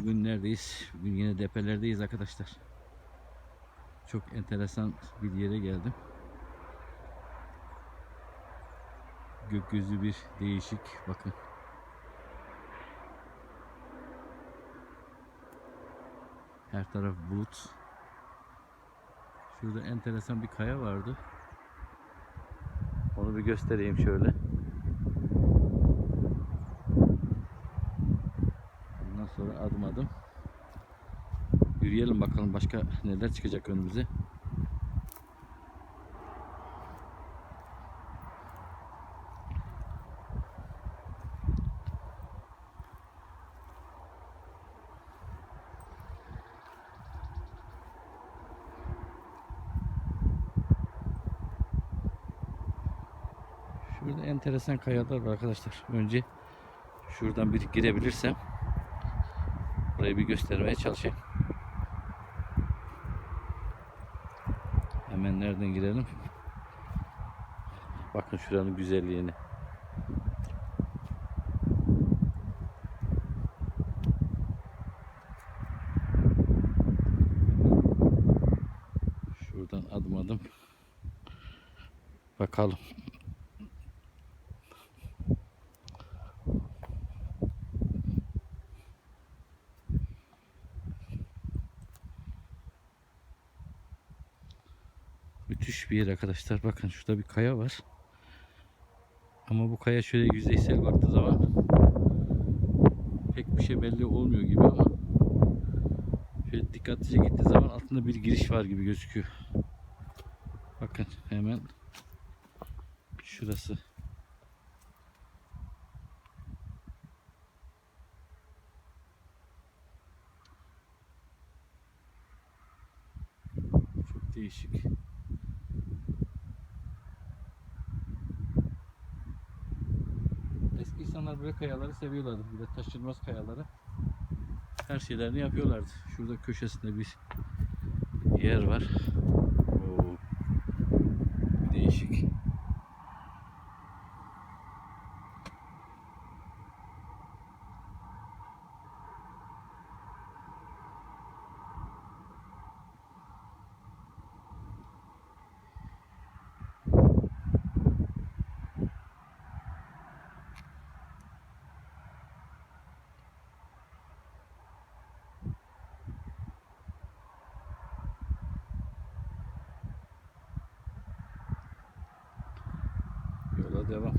Bugün neredeyiz? Bugün yine depelerdeyiz arkadaşlar. Çok enteresan bir yere geldim. Gökyüzü bir değişik. Bakın. Her taraf bulut. Şurada enteresan bir kaya vardı. Onu bir göstereyim şöyle. Sonra adım adım yürüyelim bakalım başka neler çıkacak önümüze. Şurada enteresan kayalar var arkadaşlar. Önce şuradan bir girebilirsem burayı bir göstermeye çalışayım. Hemen nereden girelim? Bakın şuranın güzelliğini. Şuradan adım adım bakalım. Müthiş bir yer arkadaşlar. Bakın şurada bir kaya var. Ama bu kaya şöyle yüzeysel baktığı zaman pek bir şey belli olmuyor gibi ama şöyle dikkatlice gittiği zaman altında bir giriş var gibi gözüküyor. Bakın hemen şurası. Çok değişik. İnsanlar böyle kayaları seviyorlardı. Böyle taşınmaz kayaları. Her şeylerini yapıyorlardı. Şurada köşesinde bir yer var. Oo. Değişik. Yola devam.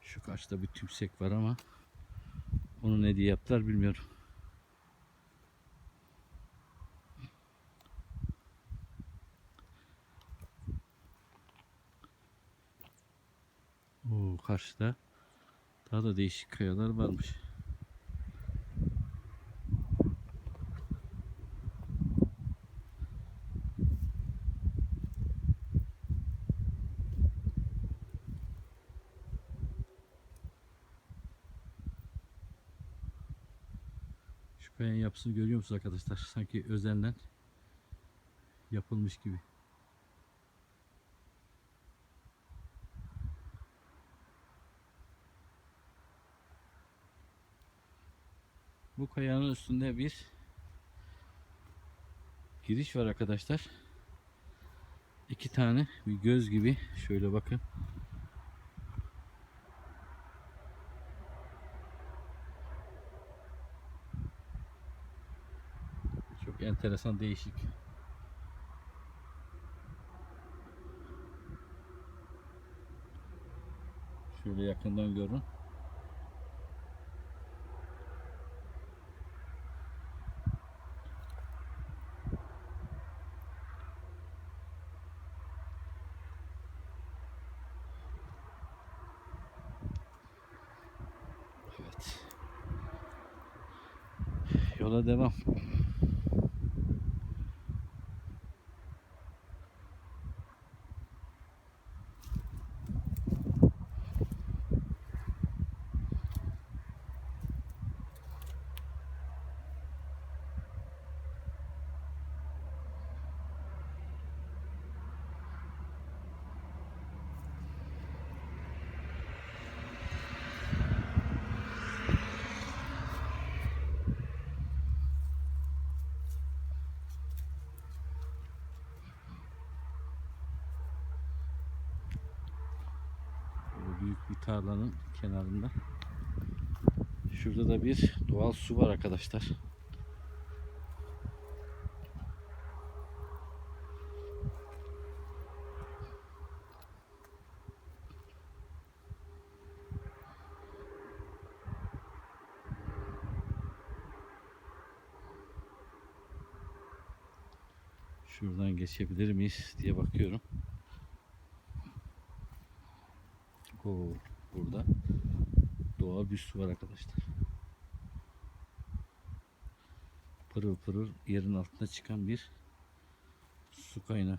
Şu karşıda bir tümsek var ama onu ne diye yaptılar bilmiyorum. Oo, karşıda daha da değişik kayalar varmış. Şu kayanın yapısını görüyor musunuz arkadaşlar? Sanki özenle yapılmış gibi. Bu kayanın üstünde bir giriş var arkadaşlar. İki tane bir göz gibi. Şöyle bakın. Çok enteresan değişik. Şöyle yakından görün. Evet. Yola devam. Tarlanın kenarında. Şurada da bir doğal su var arkadaşlar. Şuradan geçebilir miyiz diye bakıyorum. Oo, burada doğal bir su var arkadaşlar. Pırıl pırıl yerin altında çıkan bir su kaynağı.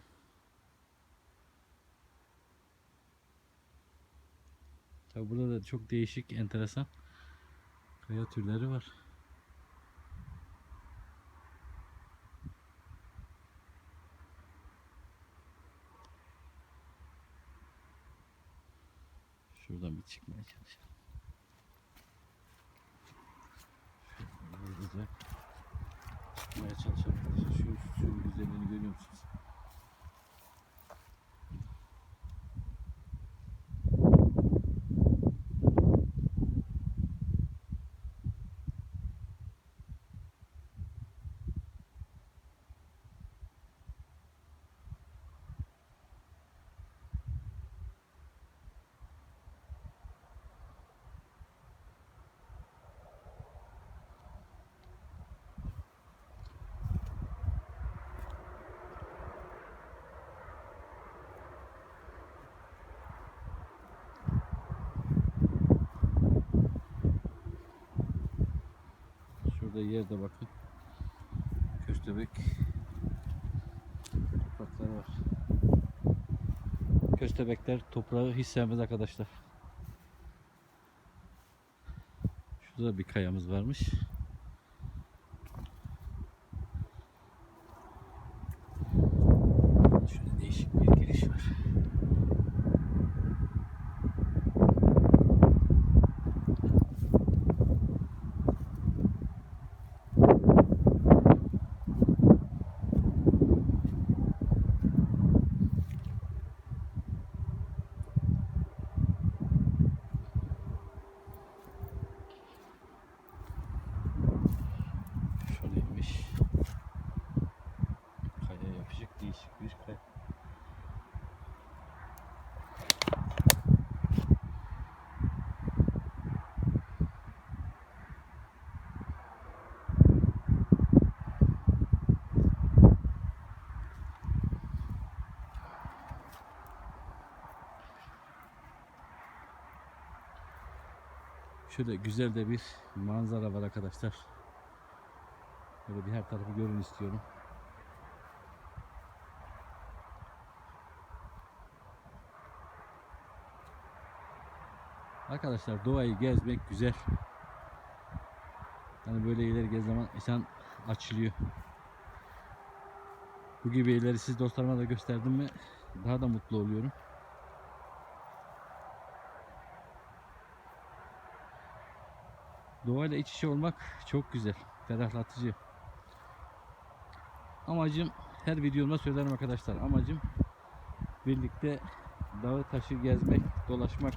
Tabi burada da çok değişik, enteresan kaya türleri var. Şuradan bir çıkmaya çalışalım. Hızlıca çıkmaya çalışalım. Şu suyun güzelliğini görüyor musunuz? Şurada yerde bakın. Köstebek toprakları var. Köstebekler toprağı hiç sevmez arkadaşlar. Şurada bir kayamız varmış. Şöyle değişik bir giriş var. Şöyleymiş. Kaya yapacak değişik bir kaya. Şöyle güzel de bir manzara var arkadaşlar. Böyle bir her tarafı görün istiyorum. Arkadaşlar doğayı gezmek güzel. Hani böyle ileri gez zaman insan açılıyor. Bu gibi ileri siz dostlarıma da gösterdim mi daha da mutlu oluyorum. Doğayla iç içe olmak çok güzel, ferahlatıcı. Amacım her videomda söylerim arkadaşlar. Amacım birlikte dağı taşı gezmek, dolaşmak.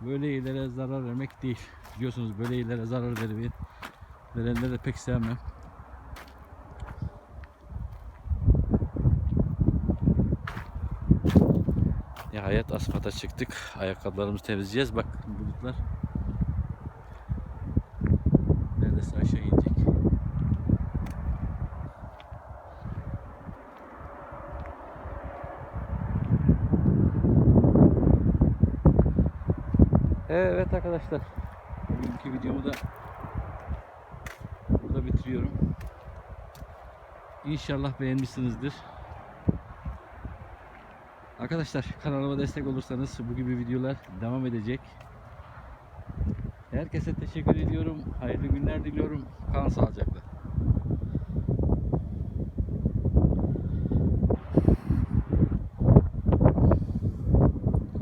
Böyle yerlere zarar vermek değil. Biliyorsunuz böyle yerlere zarar vermeyi verenleri de pek sevmem. Nihayet asfalta çıktık. Ayakkabılarımızı temizleyeceğiz. Bak bulutlar neredeyse aşağı inecek. Evet arkadaşlar. Bugünkü videomu da burada bitiriyorum. İnşallah beğenmişsinizdir. Arkadaşlar kanalıma destek olursanız bu gibi videolar devam edecek. Herkese teşekkür ediyorum. Hayırlı günler diliyorum. Kalın sağlıcakla.